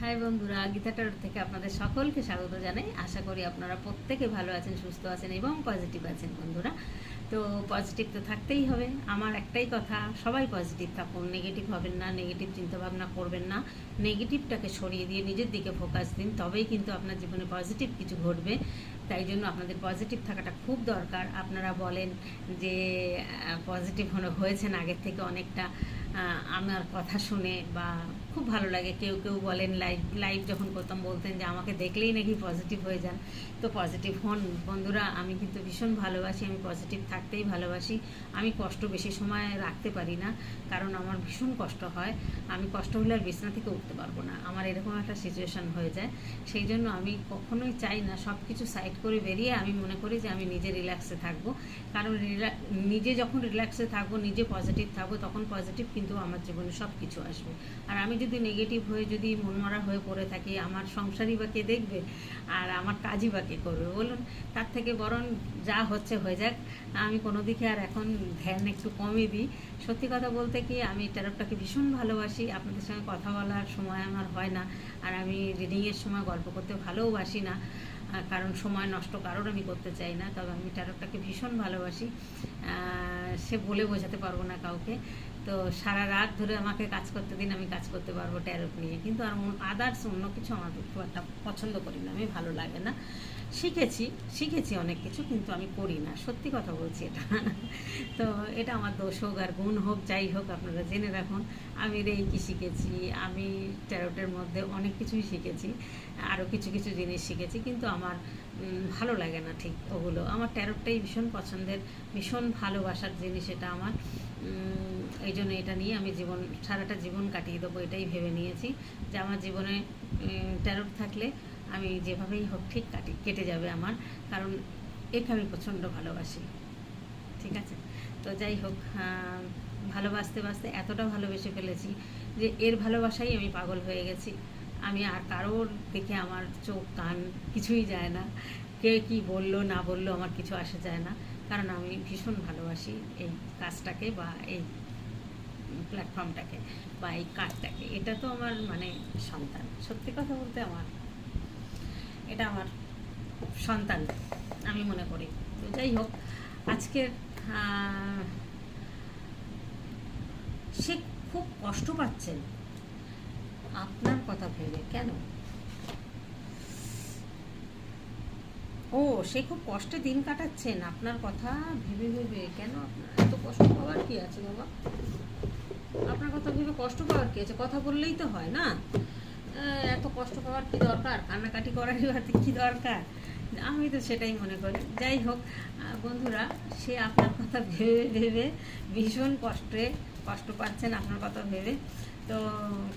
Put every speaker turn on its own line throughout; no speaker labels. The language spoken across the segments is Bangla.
হাই বন্ধুরা গীতাটার থেকে আপনাদের সকলকে স্বাগত জানাই। আশা করি আপনারা প্রত্যেকে ভালো আছেন, সুস্থ আছেন এবং পজিটিভ আছেন বন্ধুরা। তো পজিটিভ তো থাকতেই হবে, আমার একটাই কথা, সবাই পজিটিভ থাকুন নেগেটিভ হবেন না নেগেটিভ চিন্তাভাবনা করবেন না নেগেটিভটাকে সরিয়ে দিয়ে নিজের দিকে ফোকাস দিন, তবেই কিন্তু আপনার জীবনে পজিটিভ কিছু ঘটবে। তাই জন্য আপনাদের পজিটিভ থাকাটা খুব দরকার। আপনারা বলেন যে পজিটিভ হয়েছেন আগের থেকে অনেকটা আমার কথা শুনে বা খুব ভালো লাগে। কেউ কেউ বলেন লাইভ লাইভ যখন করতাম বলতেন যে আমাকে দেখলেই নাকি পজিটিভ হয়ে যান। তো পজিটিভ হন। বন্ধুরা, আমি কিন্তু ভীষণ ভালোবাসি, আমি পজিটিভ থাকতেই ভালোবাসি। আমি কষ্ট বেশি সময় রাখতে পারি না, কারণ আমার ভীষণ কষ্ট হয়। আমি কষ্ট হলে আর বিছনা থেকে উঠতে পারব না। আমার এরকম একটা সিচুয়েশন হয়ে যায়। সেই জন্য আমি কখনোই চাই না সব কিছু সাইড করে বেরিয়ে আমি মনে করি যে আমি নিজে রিল্যাক্সে থাকব। কারণ নিজে যখন রিল্যাক্সে থাকব, নিজে পজিটিভ থাকব, তখন পজিটিভ কিন্তু আমার জীবনে সব কিছু আসবে। আর আমি যদি নেগেটিভ হয়ে যদি মনমরা হয়ে পড়ে থাকি, আমার সংসারই বা কে দেখবে? আর আমার কাজই বা কে করবে? বলুন, তার থেকে বরং যা হচ্ছে হয়ে যাক। আমি কোনো দিকে আর এখন ধ্যান একটু কমই দিই। সত্যি কথা বলতে কি, আমি ট্যারোটটাকে ভীষণ ভালোবাসি। আপনাদের সঙ্গে কথা বলার সময় আমার হয় না। আর আমি রিডিংয়ের সময় গল্প করতে ভালোবাসি না। কারণ সময় নষ্ট কারোর আমি করতে চাই না। তবে আমি ট্যারোটটাকে ভীষণ ভালোবাসি। সে বলে বোঝাতে পারব না কাউকে। তো সারা রাত ধরে আমাকে কাজ করতে দিন, আমি কাজ করতে পারব ট্যারোট নিয়ে। কিন্তু আর আদার্স অন্য কিছু আমার খুব একটা পছন্দ করি না, আমি ভালো লাগে না। শিখেছি শিখেছি অনেক কিছু, কিন্তু আমি করি না। সত্যি কথা বলছি এটা। তো এটা আমার দোষ হোক আর গুণ হোক, যাই হোক, আপনারা জেনে রাখুন। আমি রেইকি শিখেছি, আমি ট্যারোটের মধ্যে অনেক কিছুই শিখেছি আরও কিছু কিছু জিনিস শিখেছি, কিন্তু আমার ভালো লাগে না ঠিক ওগুলো। আমার ট্যারোটটাই ভীষণ পছন্দের, ভীষণ ভালোবাসার জিনিস এটা আমার। এই জন্য এটা নিয়ে আমি জীবন, সারাটা জীবন কাটিয়ে দেবো, এটাই ভেবে নিয়েছি যে আমার জীবনে ট্যারোট থাকলে আমি যেভাবেই হোক ঠিক কাটি, কেটে যাবে আমার, কারণ একে আমি প্রচণ্ড ভালোবাসি। ঠিক আছে? তো যাই হোক ভালোবাসতে বাসতে এতটা ভালোবেসে ফেলেছি যে এর ভালোবাসাই আমি পাগল হয়ে গেছি। আমি আর কারোর দেখে আমার চোখ, কান কিছুই যায় না। কে কি বলল, না বলল, আমার কিছু আসে যায় না। কারণ আমি ভীষণ ভালোবাসি এই কাজটাকে বা এই প্ল্যাটফর্মটাকে বা এই কাজটাকে। এটা তো আমার মানে সন্তান। সত্যি কথা বলতে আমার, এটা আমার সন্তান, আমি মনে করি। তো যাই হোক, আজকের সে খুব কষ্ট পাচ্ছেন। আপনার কথা ভেবে কেন? ও, সে খুব কষ্টে দিন কাটাচ্ছেন। আপনার কথা ভেবে ভেবে। কেন আপনার এত কষ্ট পাওয়ার কি আছে বাবা? আপনার কথা ভেবে কষ্ট পাওয়ার কি আছে? কথা বললেই তো হয় না। এত কষ্ট পাওয়ার কি দরকার? কান্নাকাটি করার কি দরকার? আমি তো সেটাই মনে করি। যাই হোক বন্ধুরা, সে আপনার কথা ভেবে ভেবে ভীষণ কষ্টে কষ্ট পাচ্ছেন আপনার কথা ভেবে। তো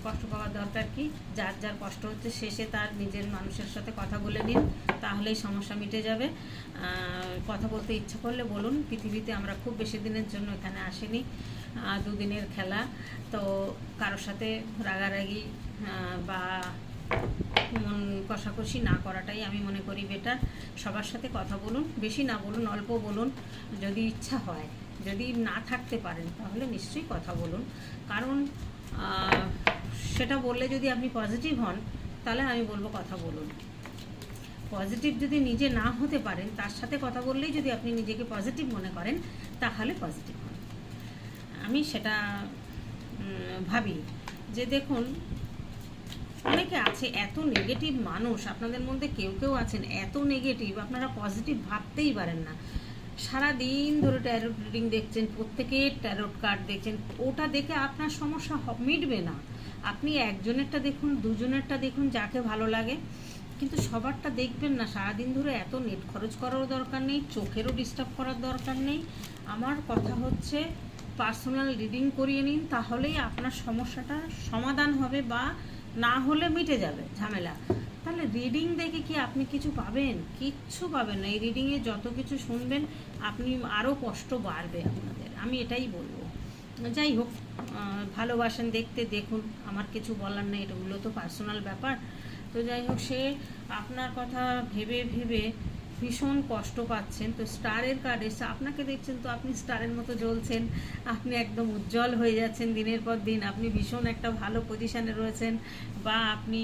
কষ্ট পাওয়ার দরকার কি? যার যার কষ্ট হচ্ছে শেষে তার নিজের মানুষের সাথে কথা বলে নিন, তাহলেই সমস্যা মিটে যাবে। কথা বলতে ইচ্ছে করলে বলুন, পৃথিবীতে আমরা খুব বেশি দিনের জন্য এখানে আসিনি দুদিনের খেলা। তো কারোর সাথে রাগারাগি বা মন কষাকষি না করাটাই আমি মনে করি বেটার সবার সাথে কথা বলুন, বেশি না বলুন, অল্প বলুন, যদি ইচ্ছা হয়। যদি না থাকতে পারেন, তাহলে নিশ্চয়ই কথা বলুন। কারণ সেটা বললে যদি আপনি পজিটিভ হন, তাহলে আমি বলব কথা বলুন। পজিটিভ যদি নিজে না হতে পারেন, তার সাথে কথা বললেই যদি আপনি নিজেকে পজিটিভ মনে করেন, তাহলে পজিটিভ হন। আমি সেটা ভাবি যে দেখুন, অনেকে আছে এত নেগেটিভ মানুষ, আপনাদের মধ্যে কেউ কেউ আছেন, এত নেগেটিভ আপনারা পজিটিভ ভাবতেই পারেন না। সারা দিন ধরে ট্যারোট রিডিং দেখছেন, প্রত্যেকের ট্যারোট কার্ড দেখছেন, ওটা দেখে আপনার সমস্যা মিটবে না। আপনি একজনেরটা দেখুন, দুজনেরটা দেখুন, যাকে ভালো লাগে। কিন্তু সবারটা দেখবেন না, সারাদিন ধরে এত নেট খরচ করারও দরকার নেই, চোখেরও ডিস্টার্ব করার দরকার নেই। আমার কথা হচ্ছে পার্সোনাল রিডিং করিয়ে নিন, তাহলেই আপনার সমস্যাটা সমাধান হবে বা না হলে মিটে যাবে, ঝামেলা। তাহলে রিডিং দেখে কি আপনি কিছু পাবেন? কিচ্ছু পাবেন না। এই রিডিংয়ে যত কিছু শুনবেন, আপনি আরও কষ্ট বাড়বে আপনাদের। আমি এটাই বলব। যাই হোক ভালোবাসেন দেখতে দেখুন। আমার কিছু বলার নেই এটাগুলো তো পার্সোনাল ব্যাপার। তো যাই হোক, সে আপনার কথা ভেবে ভেবে ভীষণ কষ্ট পাচ্ছেন। তো স্টারের কার্ড এসে আপনাকে দেখছেন তো আপনি স্টারের মতো জ্বলছেন। আপনি একদম উজ্জ্বল হয়ে যাচ্ছেন দিনের পর দিন। আপনি ভীষণ একটা ভালো পজিশানে রয়েছেন বা আপনি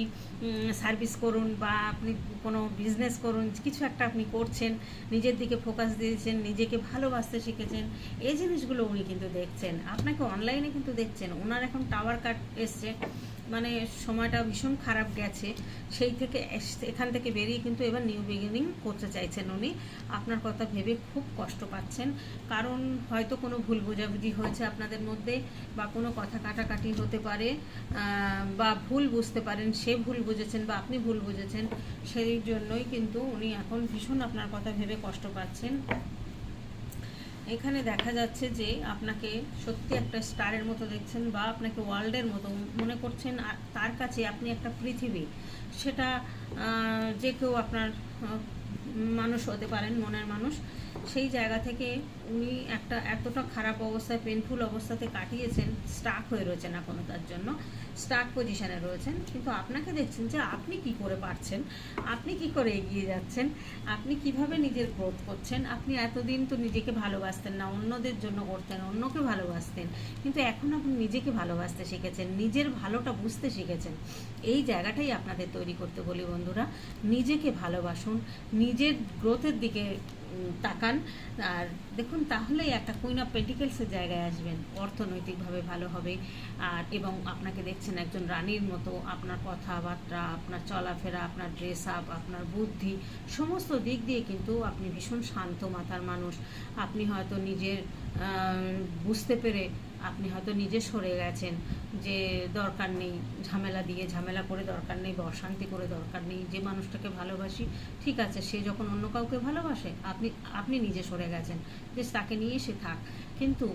সার্ভিস করুন বা আপনি কোনো বিজনেস করুন, কিছু একটা আপনি করছেন, নিজের দিকে ফোকাস দিয়েছেন, নিজেকে ভালোবাসতে শিখেছেন, এই জিনিসগুলো উনি কিন্তু দেখছেন। আপনাকে অনলাইনে কিন্তু দেখছেন। ওনার এখন টাওয়ার কাট এসছে। মানে সময়টা ভীষণ খারাপ গেছে, সেই থেকে এখান থেকে বেরিয়ে কিন্তু এবার নিউ বিগিনিং করতে চাইছেন উনি। আপনার কথা ভেবে খুব কষ্ট পাচ্ছেন। কারণ হয়তো কোনো ভুল বোঝাবুঝি হয়েছে আপনাদের মধ্যে বা কোনো কথা কাটাকাটি হতে পারে বা ভুল বুঝতে পারেন, সে ভুল বুঝেছেন বা আপনি ভুল বুঝেছেন, সেই জন্যই কিন্তু উনি এখন ভীষণ আপনার কথা ভেবে কষ্ট পাচ্ছেন। এখানে দেখা যাচ্ছে যে আপনাকে সত্যি একটা স্টারের মতো দেখছেন বা আপনাকে ওয়ার্ল্ডের মতো মনে করছেন তার কাছে আপনি একটা পৃথিবী। সেটা যে কেউ আপনার মানুষ হতে পারেন, মনের মানুষ, সেই জায়গা থেকে উনি একটা এতটা খারাপ অবস্থায় পেনফুল অবস্থাতে কাটিয়েছেন স্টাক হয়ে রয়েছেন এখনও তার জন্য। স্টাক পজিশনে রয়েছেন, কিন্তু আপনাকে দেখছেন যে আপনি কি করে পারছেন, আপনি কি করে এগিয়ে যাচ্ছেন, আপনি কীভাবে নিজের গ্রোথ করছেন, আপনি এতদিন তো নিজেকে ভালোবাসতেন না, অন্যদের জন্য করতেন, অন্যকে ভালোবাসতেন, কিন্তু এখন আপনি নিজেকে ভালোবাসতে শিখেছেন, নিজের ভালোটা বুঝতে শিখেছেন। এই জায়গাটাই আপনাদের তৈরি করতে বলি বন্ধুরা, নিজেকে ভালোবাসুন, নিজের গ্রোথের দিকে তাকান। আর দেখুন, তাহলেই একটা কুইন অফ পেন্টিকেলসের জায়গায় আসবেন। অর্থনৈতিকভাবে ভালো হবে। আর, এবং আপনাকে দেখছেন একজন রানীর মতো আপনার কথাবার্তা, আপনার চলাফেরা, আপনার ড্রেস আপ আপনার বুদ্ধি, সমস্ত দিক দিয়ে কিন্তু আপনি ভীষণ শান্ত মাথার মানুষ। আপনি হয়তো নিজের বুঝতে পেরে আপনি হয়তো নিজে সরে গেছেন যে দরকার নেই, ঝামেলা দিয়ে ঝামেলা করে দরকার নেই বা অশান্তি করে দরকার নেই, যে মানুষটাকে ভালোবাসি, ঠিক আছে, সে যখন অন্য কাউকে ভালোবাসে, আপনি আপনি নিজে সরে গেছেন যে তাকে নিয়ে সে থাক। কিন্তু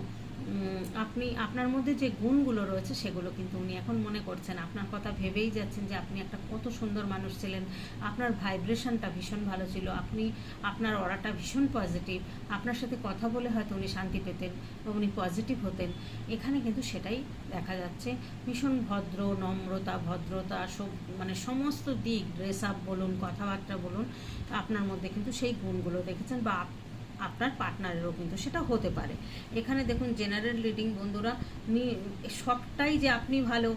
আপনি, আপনার মধ্যে যে গুণগুলো রয়েছে সেগুলো কিন্তু উনি এখন মনে করছেন। আপনার কথা ভেবেই যাচ্ছেন যে আপনি একটা কত সুন্দর মানুষ ছিলেন। আপনার ভাইব্রেশনটা ভীষণ ভালো ছিল। আপনি, আপনার অরাটা ভীষণ পজিটিভ। আপনার সাথে কথা বলে হয়তো উনি শান্তি পেতেন বা উনি পজিটিভ হতেন। এখানে কিন্তু সেটাই দেখা যাচ্ছে। ভীষণ ভদ্র, নম্রতা, ভদ্রতা, সব মানে সমস্ত দিক ড্রেস আপ বলুন, কথাবার্তা বলুন, আপনার মধ্যে কিন্তু সেই গুণগুলো দেখেছেন বা আপনার পার্টনারেরও কিন্তু সেটা হতে পারে। এখানে দেখুন জেনারেল রিডিং বন্ধুরা সবটাই যে আপনি ভালো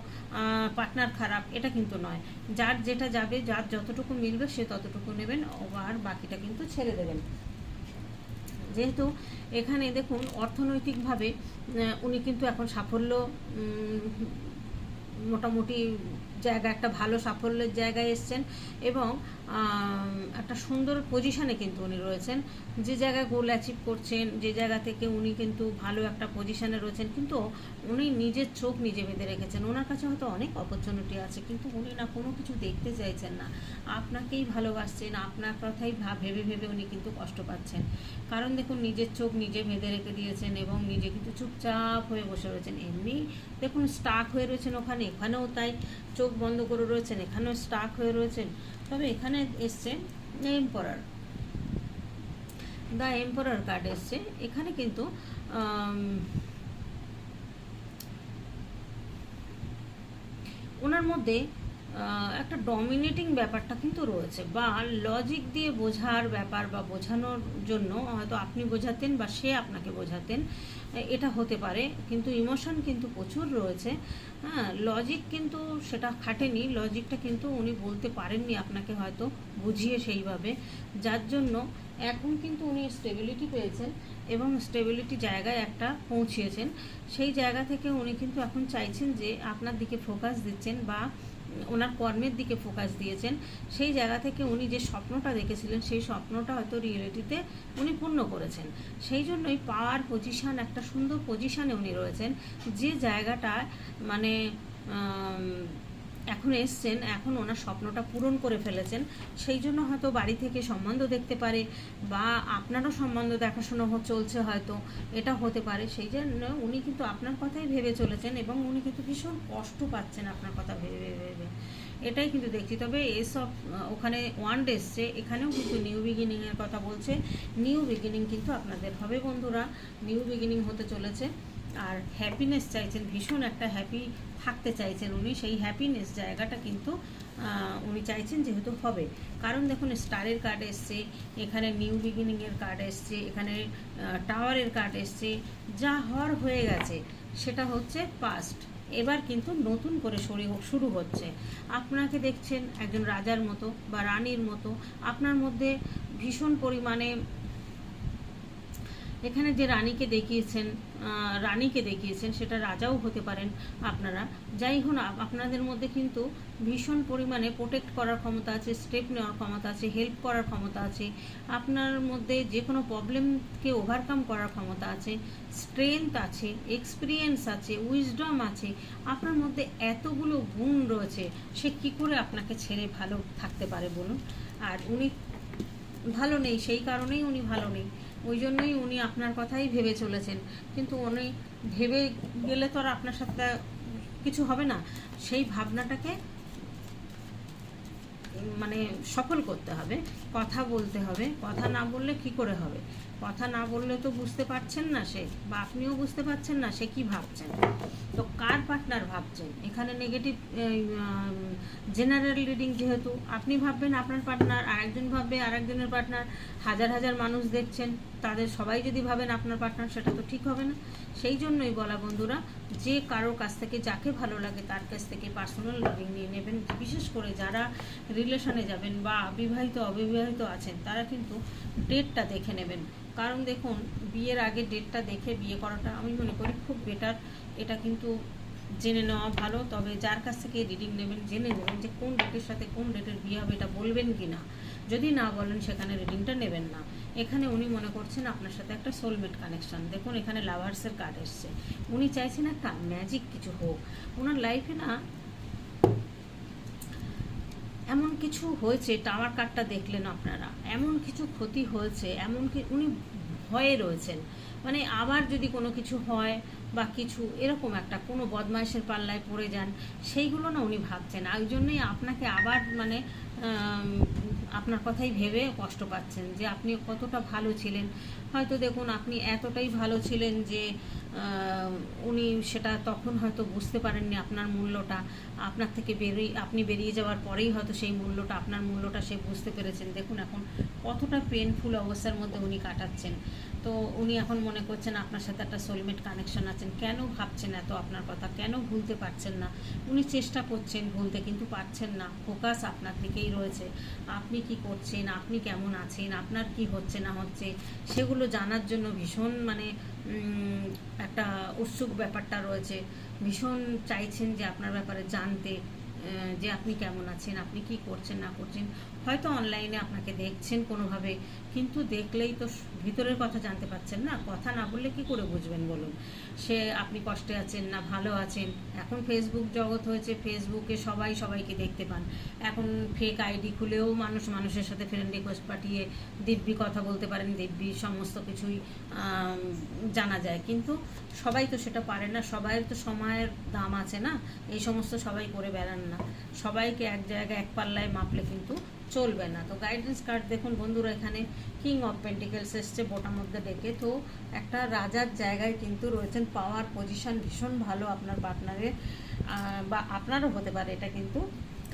পার্টনার খারাপ, এটা কিন্তু নয়। যার যেটা যাবে, যার যতটুকু মিলবে, সে ততটুকু নেবেন, আর বাকিটা কিন্তু ছেড়ে দেবেন। যেহেতু এখানে দেখুন অর্থনৈতিকভাবে উনি কিন্তু এখন সাফল্য মোটামুটি জায়গা, একটা ভালো সাফল্যের জায়গায় এসছেন এবং একটা সুন্দর পজিশনে কিন্তু উনি রয়েছেন। যে জায়গায় গোল অ্যাচিভ করছেন, যে জায়গা থেকে উনি কিন্তু ভালো একটা পজিশনে রয়েছেন, কিন্তু উনি নিজের চোখ নিজে বেঁধে রেখেছেন। ওনার কাছে হয়তো অনেক অপরচুনিটি আছে, কিন্তু উনি না কোনো কিছু দেখতে চাইছেন না। আপনাকেই ভালোবাসছেন, আপনার কথাই ভাব, ভেবে উনি কিন্তু কষ্ট পাচ্ছেন। কারণ দেখুন, নিজের চোখ নিজে বেঁধে রেখে দিয়েছেন এবং নিজে কিন্তু চুপচাপ হয়ে বসে রয়েছেন। এমনি দেখুন স্টাক হয়ে রয়েছেন ওখানে, এখানেও তাই। চোখ বন্ধ করে রয়েছেন, এখানেও স্টাক হয়ে রয়েছেন, তবে এখানে এসছে এম্পোরার দ্য এম্পোরার কার্ড এসছে। এখানে কিন্তু ওনার মধ্যে একটা ডমিনেটিং ব্যাপারটা কিন্তু রয়েছে বা লজিক দিয়ে বোঝার ব্যাপার বা বোঝানোর জন্য হয়তো আপনি বোঝাতেন বা সে আপনাকে বোঝাতেন এটা হতে পারে। কিন্তু ইমোশন কিন্তু প্রচুর রয়েছে। হ্যাঁ লজিক কিন্তু সেটা খাটেনি। লজিকটা কিন্তু উনি বলতে পারেননি আপনাকে হয়তো বুঝিয়ে সেইভাবে। যার জন্য এখন কিন্তু উনি স্টেবিলিটি পেয়েছেন এবং স্টেবিলিটি জায়গায় একটা পৌঁছিয়েছেন সেই জায়গা থেকে উনি কিন্তু এখন চাইছেন যে আপনার দিকে ফোকাস দিচ্ছেন বা ওনার কর্মের দিকে ফোকাস দিয়েছেন, সেই জায়গা থেকে উনি যে স্বপ্নটা দেখেছিলেন, সেই স্বপ্নটা হয়তো রিয়েলিটিতে উনি পূর্ণ করেছেন। সেই জন্যই পাওয়ার পজিশান একটা সুন্দর পজিশানে উনি রয়েছেন। যে জায়গাটা মানে এখন এসছেন, এখন ওনার স্বপ্নটা পূরণ করে ফেলেছেন। সেই জন্য হয়তো বাড়ি থেকে সম্বন্ধ দেখতে পারে বা আপনারও সম্বন্ধ দেখাশোনা চলছে হয়তো, এটা হতে পারে। সেই জন্য উনি কিন্তু আপনার কথাই ভেবে চলেছেন এবং উনি কিন্তু ভীষণ কষ্ট পাচ্ছেন আপনার কথা ভেবে ভেবে এটাই কিন্তু দেখছি। তবে এসব ওখানে ওয়ান এসছে, এখানেও কিন্তু নিউ বিগিনিংয়ের কথা বলছে। নিউ বিগিনিং কিন্তু আপনাদের হবে বন্ধুরা। নিউ বিগিনিং হতে চলেছে। আর হ্যাপিনেস চাইছেন, ভীষণ একটা হ্যাপি থাকতে চাইছেন উনি, সেই হ্যাপিনেস জায়গাটা কিন্তু উনি চাইছেন যেহেতু হবে। কারণ দেখুন, স্টারের কার্ড এসছে, এখানে নিউ বিগিনিংয়ের কার্ড এসছে, এখানে টাওয়ারের কার্ড এসছে, যা হওয়ার হয়ে গেছে, সেটা হচ্ছে পাস্ট এবার কিন্তু নতুন করে শুরু হচ্ছে। আপনাকে দেখছেন একজন রাজার মতো বা রানীর মতো, আপনার মধ্যে ভীষণ পরিমাণে এখানে যে রানীকে দেখিয়েছেন রানীকে দেখিয়েছেন, সেটা রাজাও হতে পারেন আপনারা। যাই হোক, আপ- আপনাদের মধ্যে কিন্তু ভীষণ পরিমাণে প্রোটেক্ট করার ক্ষমতা আছে স্টেপ নেওয়ার ক্ষমতা আছে হেল্প করার ক্ষমতা আছে। আপনার মধ্যে যে কোনো প্রবলেমকে ওভারকাম করার ক্ষমতা আছে। স্ট্রেংথ আছে এক্সপিরিয়েন্স আছে উইজডম আছে। আপনার মধ্যে এতগুলো গুণ রয়েছে, সে কি করে আপনাকে ছেড়ে ভালো থাকতে পারে বলুন? আর উনি ভালো নেই, সেই কারণেই উনি ভালো নেই। ওই জন্যই উনি আপনার কথাই ভেবে চলেছেন। কিন্তু উনি ভেবে গেলে তো আর আপনার সাথে কিছু হবে না। সেই ভাবনাটাকে মানে সফল করতে হবে, কথা বলতে হবে, কথা না বললে কি করে হবে? কথা না বললে তো বুঝতে পারছেন না সে, বা আপনিও বুঝতে পারছেন না সে কি ভাবছেন। তো কার পার্টনার ভাবছেন? এখানে নেগেটিভ জেনারেল রিডিং যেহেতু, আপনি ভাববেন আপনার পার্টনার আরেকজন ভাববে আরেকজনের পার্টনার হাজার হাজার মানুষ দেখছেন, তাদের সবাই যদি ভাবেন আপনার পার্টনার সেটা তো ঠিক হবে না। সেই জন্যই বলা বন্ধুরা, যে কারোর কাছ থেকে যাকে ভালো লাগে তার কাছ থেকে পার্সোনাল রিডিং নিয়ে নেবেন। বিশেষ করে যারা রিলেশনে যাবেন বা বিবাহিত, অবিবাহিত আছেন, তারা কিন্তু ডেটটা দেখে নেবেন। কারণ দেখুন, বিয়ের আগে ডেটটা দেখে বিয়ে করাটা আমি মনে করি খুব বেটার এটা কিন্তু জেনে নেওয়া ভালো, তবে যার কাছ থেকে রিডিং নেবেন জেনে নেবেন যে কোন ডেটের সাথে কোন ডেটের বিয়ে হবে এটা বলবেন কি না যদি না বলেন, সেখানে রিডিংটা নেবেন না। এখানে উনি মনে করছেন আপনার সাথে একটা সোলমেট কানেকশান দেখুন, এখানে লাভার্সের কার্ড এসছে। উনি চাইছেন একটা ম্যাজিক কিছু হোক। ওনার লাইফে না এমন কিছু হয়েছে টাওয়ার কার্ডটা দেখলেন আপনারা। এমন কিছু ক্ষতি হয়েছে, এমন কি, উনি ভয়ে রয়েছেন। মানে আবার যদি কোনো কিছু হয় বা কিছু এরকম একটা, কোনো বদমাইশের পাল্লায় পড়ে যান, সেইগুলো না উনি ভাবছেন। ওই জন্যই আপনাকে আবার মানে আপনার কথাই ভেবে কষ্ট পাচ্ছেন যে আপনি কতটা ভালো ছিলেন হয়তো দেখুন, আপনি এতটাই ভালো ছিলেন যে উনি সেটা তখন হয়তো বুঝতে পারেননি আপনার মূল্যটা। আপনার থেকে বেরিয়ে আপনি বেরিয়ে যাওয়ার পরেই হয়তো সেই মূল্যটা, আপনার মূল্যটা সে বুঝতে পেরেছেন। দেখুন এখন কতটা পেনফুল অবস্থার মধ্যে উনি কাটাচ্ছেন। তো উনি এখন মনে করছেন আপনার সাথে একটা সোলমেট কানেকশন আছেন। কেন ভাবছেন এত আপনার কথা? কেন ভুলতে পারছেন না? উনি চেষ্টা করছেন ভুলতে, কিন্তু পারছেন না। ফোকাস আপনার দিকেই রয়েছে। আপনি কি করছেন? আপনি কেমন আছেন? আপনার কি হচ্ছে না হচ্ছে? সেগুলো জানার জন্য ভীষণ মানে একটা উৎসুক ব্যাপারটা রয়েছে। ভীষণ চাইছেন যে আপনার ব্যাপারে জানতে যে আপনি কেমন আছেন, আপনি কি করছেন, না করছেন। হয়তো অনলাইনে আপনাকে দেখছেন কোনোভাবে, কিন্তু দেখলেই তো ভিতরের কথা জানতে পারছেন না। কথা না বললে কি করে বুঝবেন বলুন? সে, আপনি কষ্টে আছেন না ভালো আছেন? এখন ফেসবুক জগৎ হয়েছে ফেসবুকে সবাই সবাইকে দেখতে পান। এখন ফেক আইডি খুলেও মানুষ মানুষের সাথে ফ্রেন্ড রিকোয়েস্ট পাঠিয়ে দিব্যি কথা বলতে পারেন, দিব্যি সমস্ত কিছুই জানা যায়। কিন্তু সবাই তো সেটা পারে না। সবাই তো সময়ের দাম আছে না। এই সমস্ত সবাই করে বেড়ান না। সবাইকে এক জায়গায়, এক পাল্লায় মাপলে কিন্তু চলবে না। তো গাইডেন্স কার্ড দেখুন বন্ধুরা, এখানে কিং অফ পেন্টিকেলস এসছে বোটার মধ্যে ডেকে। তো একটা রাজার জায়গায় কিন্তু রয়েছেন পাওয়ার পজিশন ভীষণ ভালো আপনার পার্টনারের বা আপনারও হতে পারে এটা কিন্তু।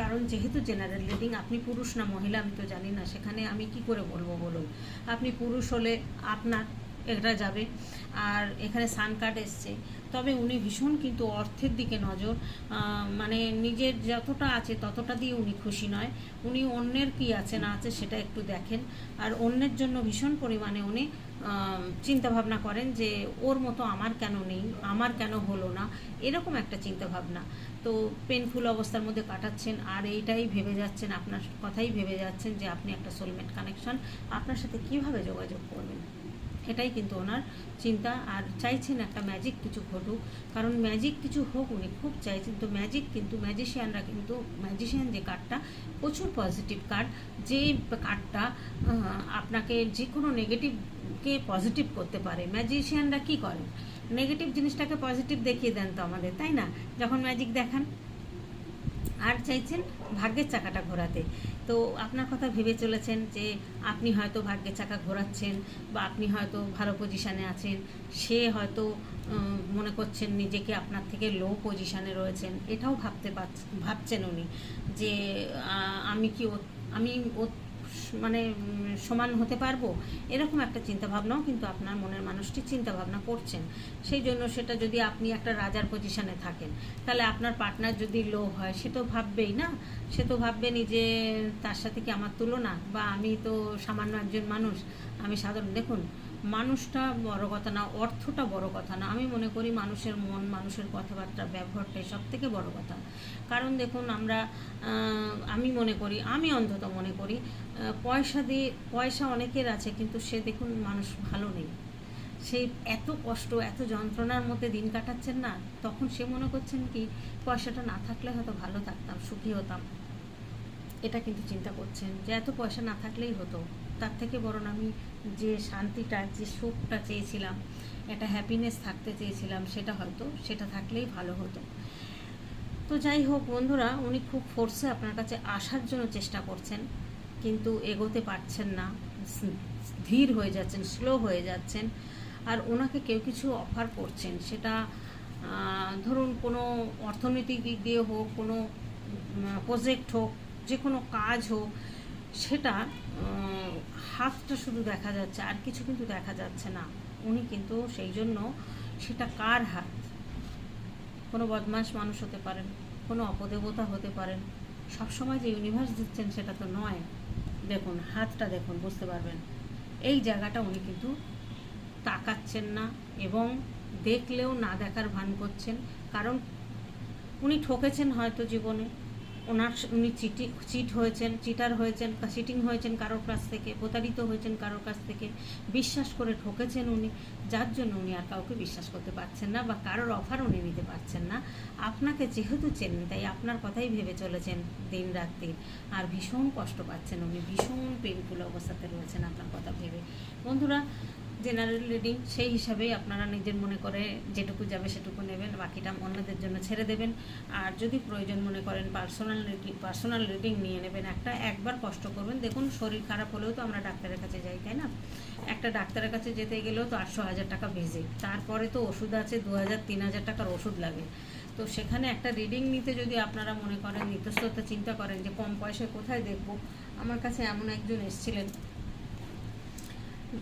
কারণ যেহেতু জেনারেল রিডিং আপনি পুরুষ না মহিলা, আমি তো জানি না, সেখানে আমি কি করে বলব বলুন? আপনি পুরুষ হলে আপনার এটা যাবে। আর এখানে সান কার্ড এসছে। তবে উনি ভীষণ কিন্তু অর্থের দিকে নজর মানে নিজের যতটা আছে ততটা দিয়ে উনি খুশি নয়। উনি অন্যের কি আছে না আছে সেটা একটু দেখেন। আর অন্যের জন্য ভীষণ পরিমাণে উনি চিন্তা ভাবনা করেন যে ওর মতো আমার কেন নেই, আমার কেন হলো না, এরকম একটা চিন্তা ভাবনা তো পেনফুল অবস্থার মধ্যে কাটাচ্ছেন আর এইটাই ভেবে যাচ্ছেন, আপনার কথাই ভেবে যাচ্ছেন যে আপনি একটা সোলমেট কানেকশন আপনার সাথে কীভাবে যোগাযোগ করবেন? এটাই কিন্তু ওনার চিন্তা। আর চাইছেন একটা ম্যাজিক কিছু ঘটুক। কারণ ম্যাজিক কিছু হোক, উনি খুব চাইছেন। তো ম্যাজিক কিন্তু ম্যাজিশিয়ানরা কিন্তু ম্যাজিশিয়ান যে কার্ডটা প্রচুর পজিটিভ কার্ড যে কার্ডটা আপনাকে যে কোনো নেগেটিভকে পজিটিভ করতে পারে। ম্যাজিশিয়ানরা কি করেন? নেগেটিভ জিনিসটাকে পজিটিভ দেখিয়ে দেন তো আমাদের, তাই না? যখন ম্যাজিক দেখান। আর চাইছেন ভাগ্যের চাকাটা ঘোরাতে। তো আপনার কথা ভেবে চলেছেন যে আপনি হয়তো ভাগ্যের চাকা ঘোরাচ্ছেন বা আপনি হয়তো ভালো পজিশানে আছেন। সে হয়তো মনে করছেন নিজেকে আপনার থেকে লো পজিশানে রয়েছেন। এটাও ভাবতে পারছেন ভাবছেন উনি যে আমি কি আমি মানে সমান হতে পারব? এরকম একটা চিন্তা ভাবনাও কিন্তু আপনার মনের মানুষটি চিন্তা ভাবনা করছেন। সেই জন্য সেটা যদি আপনি একটা রাজার পজিশনে থাকেন, তাহলে আপনার পার্টনার যদি লো হয়, সে তো ভাববেই না। সে তো ভাববেনই যে, তার সাথে কি আমার তুলনা? বা আমি তো সামান্য একজন মানুষ, আমি সাধারণ, দেখুন মানুষটা বড় কথা না, অর্থটা বড় কথা না। আমি মনে করি মানুষের মন, মানুষের কথাবার্তা, ব্যবহারটাই সব থেকে বড় কথা। কারণ দেখুন আমরা আমি মনে করি, আমি অন্তত মনে করি পয়সা দিয়ে, পয়সা অনেকের আছে কিন্তু সে দেখুন মানুষ ভালো নেই। সেই এত কষ্ট, এত যন্ত্রণার মধ্যে দিন কাটাচ্ছেন না, তখন সে মনে করছেন কি, পয়সাটা না থাকলে হয়তো ভালো থাকতাম, সুখী হতাম। এটা কিন্তু চিন্তা করছেন যে এত পয়সা না থাকলেই হতো, তার থেকে বরং আমি যে শান্তিটা, যে সুখটা চেয়েছিলাম, একটা হ্যাপিনেস থাকতে চেয়েছিলাম, সেটা হয়তো, সেটা থাকলেই ভালো হতো। তো যাই হোক বন্ধুরা, উনি খুব ফোর্সে আপনার কাছে আসার জন্য চেষ্টা করছেন, কিন্তু এগোতে পারছেন না ধীর হয়ে যাচ্ছেন স্লো হয়ে যাচ্ছেন, আর ওনাকে কেউ কিছু অফার করছেন। সেটা ধরুন কোনো অর্থনৈতিক দিক দিয়ে হোক, কোনো প্রজেক্ট হোক যে কোনো কাজ হোক, সেটা হাতটা শুধু দেখা যাচ্ছে, আর কিছু কিন্তু দেখা যাচ্ছে না। উনি কিন্তু সেই জন্য সেটা কার হাত? কোনো বদমাস মানুষ হতে পারেন, কোনো অপদেবতা হতে পারেন। সবসময় যে ইউনিভার্স দিচ্ছেন সেটা তো নয়। দেখুন, হাতটা দেখুন, বুঝতে পারবেন। এই জায়গাটা উনি কিন্তু তাকাচ্ছেন না এবং দেখলেও না দেখার ভান করছেন। কারণ উনি ঠকেছেন হয়তো জীবনে। ওনার উনি চিটি চিট হয়েছেন, চিটার হয়েছেন চিটিং হয়েছেন কারোর কাছ থেকে, প্রতারিত হয়েছেন কারোর কাছ থেকে, বিশ্বাস করে ঠকেছেন উনি, যার জন্য উনি আর কাউকে বিশ্বাস করতে পারছেন না বা কারোর অফার উনি নিতে পারছেন না। আপনাকে যেহেতু চেনেন, তাই আপনার কথাই ভেবে চলেছেন দিন রাত্রি আর ভীষণ কষ্ট পাচ্ছেন উনি, ভীষণ পেনফুল অবস্থাতে রয়েছেন আপনার কথা ভেবে। বন্ধুরা জেনারেল রিডিং সেই হিসাবেই আপনারা নিজের মনে করে যেটুকু যাবে সেটুকু নেবেন, বাকিটা অন্যদের জন্য ছেড়ে দেবেন। আর যদি প্রয়োজন মনে করেন পার্সোনাল রিডিং পার্সোনাল রিডিং নিয়ে নেবেন একটা, একবার কষ্ট করবেন। দেখুন, শরীর খারাপ হলেও তো আমরা ডাক্তারের কাছে যাই, তাই না? একটা ডাক্তারের কাছে যেতে গেলেও তো আটশো হাজার টাকা ভিজিট তারপরে তো ওষুধ আছে, দু হাজার, তিন হাজার টাকার ওষুধ লাগে। তো সেখানে একটা রিডিং নিতে যদি আপনারা মনে করেন নিত্যস্ততা চিন্তা করেন যে কম পয়সায় কোথায় দেখব? আমার কাছে এমন একজন এসেছিলেন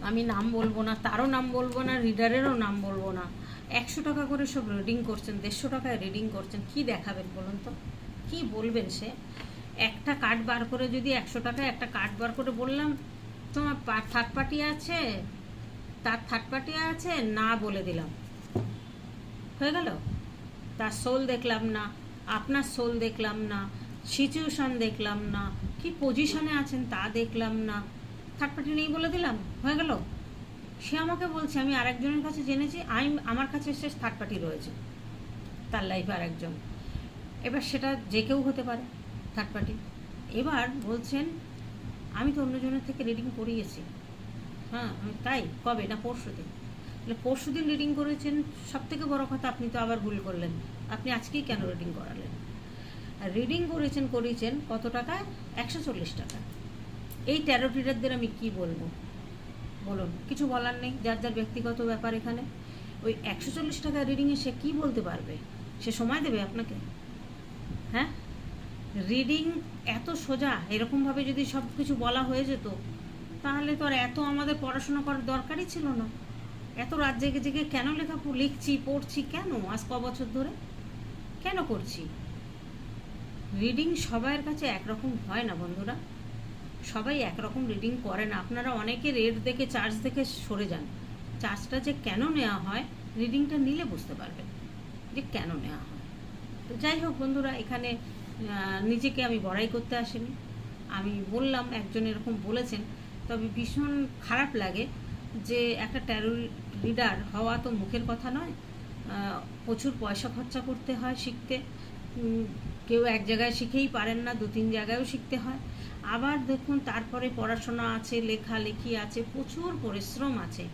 আমি নাম বলব না, তারও নাম বলব না, রিডারেরও নাম বলব না। একশো টাকা করে সব রিডিং করছেন, দেড়শো টাকায় রিডিং করছেন, কি দেখাবেন বলুন তো? কি বলবেন সে? একটা কার্ড বার করে যদি একশো টাকায় একটা কার্ড বার করে বললাম, তোমার থার্ড পার্টি আছে, তার থার্ড পার্টি আছে, না বলে দিলাম। হয়ে গেল? তার সোল দেখলাম না, আপনার সোল দেখলাম না সিচুয়েশন দেখলাম না, কি পজিশনে আছেন তা দেখলাম না। থার্ড পার্টি নেই বলে দিলাম? হয়ে গেল? সে আমাকে বলছে, আমি আরেকজনের কাছে জেনেছি আমি আমার কাছে এসে থার্ড পার্টি রয়েছে। তার লাইফে আরেকজন। এবার সেটা যে কেউ হতে পারে থার্ড পার্টি এবার বলছেন, আমি তো অন্যজনের থেকে রিডিং করিয়েছি হ্যাঁ আমি তাই, কবে? না পরশু দিন তাহলে পরশু দিন রিডিং করেছেন সব থেকে বড় কথা আপনি তো আবার ভুল করলেন। আপনি আজকেই কেন রিডিং করালেন? আর রিডিং করেছেন, করিয়েছেন কত টাকায়? একশো চল্লিশ টাকা। এই ট্যারো রিডারদের আমি কি বলব? বলুন, কিছু বলার নেই, যার যার ব্যক্তিগত ব্যাপার এখানে। ওই একশো চল্লিশ টাকা রিডিংয়ে সে কি বলতে পারবে? সে সময় দেবে আপনাকে? হ্যাঁ? রিডিং এত সোজা, এরকমভাবে যদি সব কিছু বলা হয়ে যেত, তাহলে তো আর এত আমাদের পড়াশোনা করার দরকারই ছিল না। এত রাত জেগে জেগে কেন লেখা লিখছি, পড়ছি, কেন আজ ক বছর ধরে? কেন করছি? রিডিং সবার কাছে একরকম হয় না, বন্ধুরা। সবাই একরকম রিডিং করে না আপনারা অনেকে রেট দেখে চার্জ দেখে সরে যান। চার্জটা যে কেন নেওয়া হয় রিডিংটা নিলে বুঝতে পারবেন যে কেন নেওয়া হয়। তো যাই হোক বন্ধুরা, এখানে নিজেকে আমি বড়াই করতে আসিনি। আমি বললাম, একজন এরকম বলেছেন, তবে ভীষণ খারাপ লাগে যে একটা ট্যারো লিডার হওয়া তো মুখের কথা নয়। প্রচুর পয়সা খরচা করতে হয় শিখতে। কেউ এক জায়গায় শিখেই পারেন না দু তিন জায়গায়ও শিখতে হয়। আবার দেখুন, তারপরে পড়াশোনা আছে, লেখালেখি আছে, প্রচুর পরিশ্রম আছে।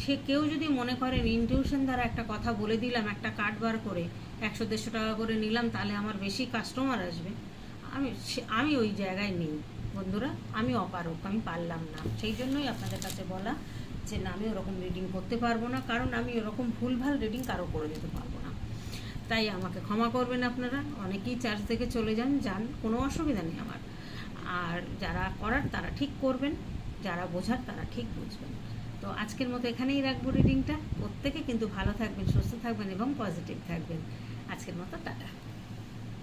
সে কেউ যদি মনে করেন ইনটিউশন দ্বারা একটা কথা বলে দিলাম, একটা কার্ড বার করে একশো দেড়শো টাকা করে নিলাম, তাহলে আমার বেশি কাস্টমার আসবে। আমি আমি ওই জায়গায় নেই। বন্ধুরা, আমি অপারক আমি পারলাম না। সেই জন্যই আপনাদের কাছে বলা যে, না, আমি ওরকম রিডিং করতে পারব না, কারণ আমি ওরকম ভুলভাল রিডিং কারও করে দিতে পারব না। তাই আমাকে ক্ষমা করবেন আপনারা। অনেকেই চার্জ থেকে চলে যান যান, কোনো অসুবিধা নেই আমার। আর যারা করার তারা ঠিক করবেন, যারা বোঝার তারা ঠিক বুঝবেন। তো আজকের মতো এখানেই রাখব রিডিংটা প্রত্যেকে কিন্তু ভালো থাকবেন, সুস্থ থাকবেন এবং পজিটিভ থাকবেন। আজকের মতো টাটা।